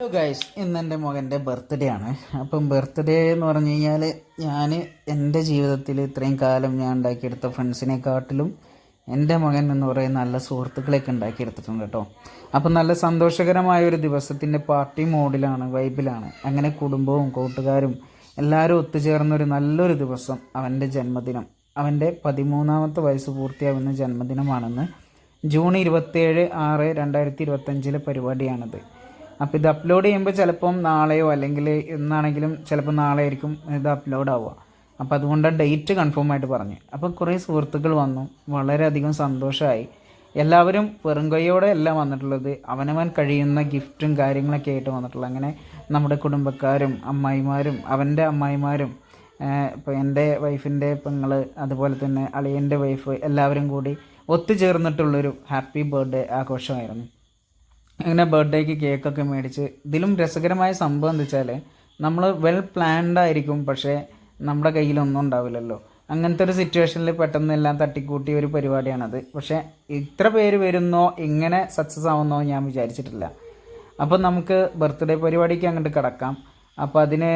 Hello guys ഇന്ന് എന്റെ മകന്റെ ബർത്ത്ഡേ ആണ്. അപ്പം ബർത്ത്ഡേ എന്ന് പറഞ്ഞു കഴിഞ്ഞാൽ ഞാൻ എന്റെ ജീവിതത്തിൽ ഇത്രയും കാലം ഞാൻ ഉണ്ടാക്കിയെടുത്ത ഫ്രണ്ട്സിനെക്കാട്ടിലും എന്റെ മകൻ എന്ന് പറയുന്ന നല്ല സുഹൃത്തുക്കളെയൊക്കെ ഉണ്ടാക്കിയെടുത്തിട്ടുണ്ട് കേട്ടോ. അപ്പം നല്ല സന്തോഷകരമായ ഒരു ദിവസത്തിന്റെ പാർട്ടി മോഡിലാണ് വൈബിലാണ് അങ്ങനെ കുടുംബവും കൂട്ടുകാരും എല്ലാവരും ഒത്തുചേർന്നൊരു നല്ലൊരു ദിവസം അവന്റെ ജന്മദിനം. അവന്റെ പതിമൂന്നാമത്തെ വയസ്സ് പൂർത്തിയാകുന്ന ജന്മദിനമാണെന്ന് ജൂൺ ഇരുപത്തേഴ് ആറ് രണ്ടായിരത്തി ഇരുപത്തഞ്ചിലെ പരിപാടിയാണിത്. അപ്പോൾ ഇത് അപ്ലോഡ് ചെയ്യുമ്പോൾ ചിലപ്പം നാളെയോ അല്ലെങ്കിൽ എന്നാണെങ്കിലും ചിലപ്പോൾ നാളെ ആയിരിക്കും ഇത് അപ്ലോഡ് ആവുക. അപ്പോൾ അതുകൊണ്ട് ഡേറ്റ് കൺഫേം ആയിട്ട് പറഞ്ഞു. അപ്പോൾ കുറേ സുഹൃത്തുക്കൾ വന്നു. വളരെയധികം സന്തോഷമായി എല്ലാവരും വെറും കൈയോടെ അല്ല വന്നിട്ടുള്ളത്. അവനവൻ കഴിയുന്ന ഗിഫ്റ്റും കാര്യങ്ങളൊക്കെ ആയിട്ട് വന്നിട്ടുള്ളത്. അങ്ങനെ നമ്മുടെ കുടുംബക്കാരും അമ്മായിമാരും അവന്റെ അമ്മായിമാരും ഇപ്പോൾ എന്റെ വൈഫിന്റെ പെങ്ങൾ അതുപോലെ തന്നെ അളിയന്റെ വൈഫ് എല്ലാവരും കൂടി ഒത്തുചേർന്നിട്ടുള്ളൊരു ഹാപ്പി ബർത്ത്ഡേ ആഘോഷമായിരുന്നു. അങ്ങനെ ബർത്ത്ഡേക്ക് കേക്കൊക്കെ മേടിച്ച്. ഇതിലും രസകരമായ സംഭവം എന്താ വെച്ചാൽ നമ്മൾ വെൽ പ്ലാൻഡ് ആയിരിക്കും പക്ഷേ നമ്മുടെ കയ്യിലൊന്നും ഉണ്ടാവില്ലല്ലോ. അങ്ങനത്തെ ഒരു സിറ്റുവേഷനിൽ പെട്ടെന്ന് എല്ലാം തട്ടിക്കൂട്ടിയ ഒരു പരിപാടിയാണത്. പക്ഷേ ഇത്ര പേര് വരുന്നോ എങ്ങനെ സക്സസ് ആവുന്നോ ഞാൻ വിചാരിച്ചിട്ടില്ല. അപ്പോൾ നമുക്ക് ബർത്ത്ഡേ പരിപാടിക്ക് അങ്ങോട്ട് കിടക്കാം. അപ്പോൾ അതിന്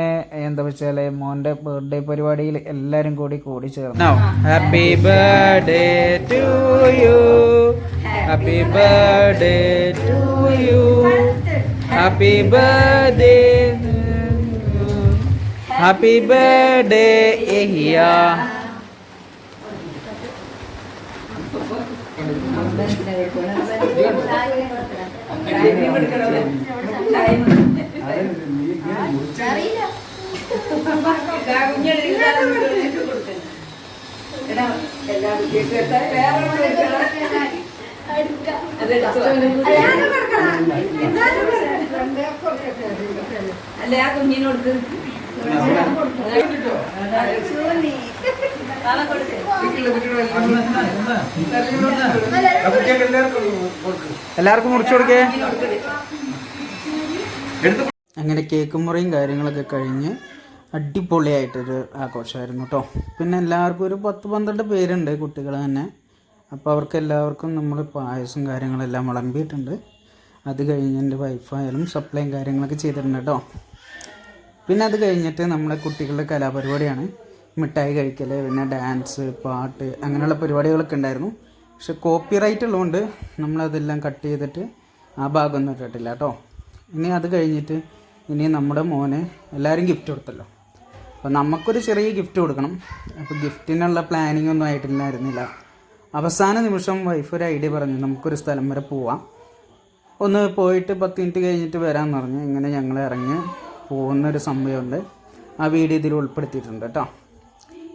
എന്താ വെച്ചാൽ മോന്റെ ബർത്ത്ഡേ പരിപാടിയിൽ എല്ലാവരും കൂടി കൂടി ചേർന്നു. Happy birthday to you happy birthday to you happy birthday happy birthday ഏഹിയ അല്ല ആ കുഞ്ഞിനോട് എല്ലാവർക്കും മുറിച്ചു കൊടുക്കേ? അങ്ങനെ കേക്ക് മുറിയും കാര്യങ്ങളൊക്കെ കഴിഞ്ഞ് അടിപൊളിയായിട്ടൊരു ആഘോഷമായിരുന്നു കേട്ടോ. പിന്നെ എല്ലാവർക്കും ഒരു പത്ത് പന്ത്രണ്ട് പേരുണ്ട് കുട്ടികൾ തന്നെ. അപ്പോൾ അവർക്ക് എല്ലാവർക്കും നമ്മൾ പായസം കാര്യങ്ങളെല്ലാം വിളമ്പിയിട്ടുണ്ട്. അത് കഴിഞ്ഞ് എന്റെ വൈഫായാലും സപ്ലൈയും കാര്യങ്ങളൊക്കെ ചെയ്തിട്ടുണ്ട് കേട്ടോ. പിന്നെ അത് കഴിഞ്ഞിട്ട് നമ്മളെ കുട്ടികളുടെ കലാപരിപാടിയാണ്. മിഠായി കഴിക്കൽ പിന്നെ ഡാൻസ് പാട്ട് അങ്ങനെയുള്ള പരിപാടികളൊക്കെ ഉണ്ടായിരുന്നു. പക്ഷെ കോപ്പി റൈറ്റ് ഉള്ളതുകൊണ്ട് നമ്മളതെല്ലാം കട്ട് ചെയ്തിട്ട് ആ ഭാഗമൊന്നും ഇട്ടിട്ടില്ല കേട്ടോ. ഇനി അത് കഴിഞ്ഞിട്ട് ഇനി നമ്മുടെ മോനെ എല്ലാവരും ഗിഫ്റ്റ് കൊടുത്തല്ലോ. അപ്പോൾ നമുക്കൊരു ചെറിയ ഗിഫ്റ്റ് കൊടുക്കണം. അപ്പോൾ ഗിഫ്റ്റിനുള്ള പ്ലാനിങ് ഒന്നും ആയിട്ടില്ലായിരുന്നില്ല. അവസാന നിമിഷം വൈഫ് ഒരു ഐഡിയ പറഞ്ഞു നമുക്കൊരു സ്ഥലം വരെ പോവാം. ഒന്ന് പോയിട്ട് പത്ത് മിനിറ്റ് കഴിഞ്ഞിട്ട് വരാമെന്ന് പറഞ്ഞു. ഇങ്ങനെ ഞങ്ങൾ ഇറങ്ങി പോകുന്ന ഒരു സംഭവമുണ്ട്. ആ വീഡിയോ ഇതിൽ ഉൾപ്പെടുത്തിയിട്ടുണ്ട് കേട്ടോ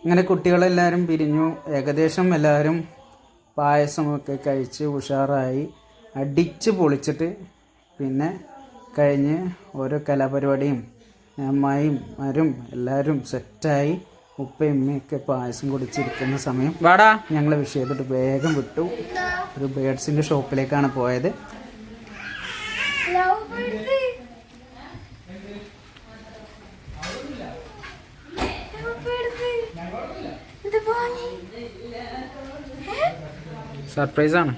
ഇങ്ങനെ കുട്ടികളെല്ലാവരും പിരിഞ്ഞു. ഏകദേശം എല്ലാവരും പായസമൊക്കെ കഴിച്ച് ഉഷാറായി. അടിച്ച് പൊളിച്ചിട്ട് പിന്നെ കഴിഞ്ഞ് ഓരോ കലാപരിപാടിയും അമ്മായും മരും എല്ലാവരും സെറ്റായി ഉപ്പയും ഉമ്മയൊക്കെ പായസം കുടിച്ചിരിക്കുന്ന സമയം വാടാ. ഞങ്ങൾ വിഷയത്തിട്ട് വേഗം വിട്ടു. ഒരു ബേഡ്സിന്റെ ഷോപ്പിലേക്കാണ് പോയത്. സർപ്രൈസാണ്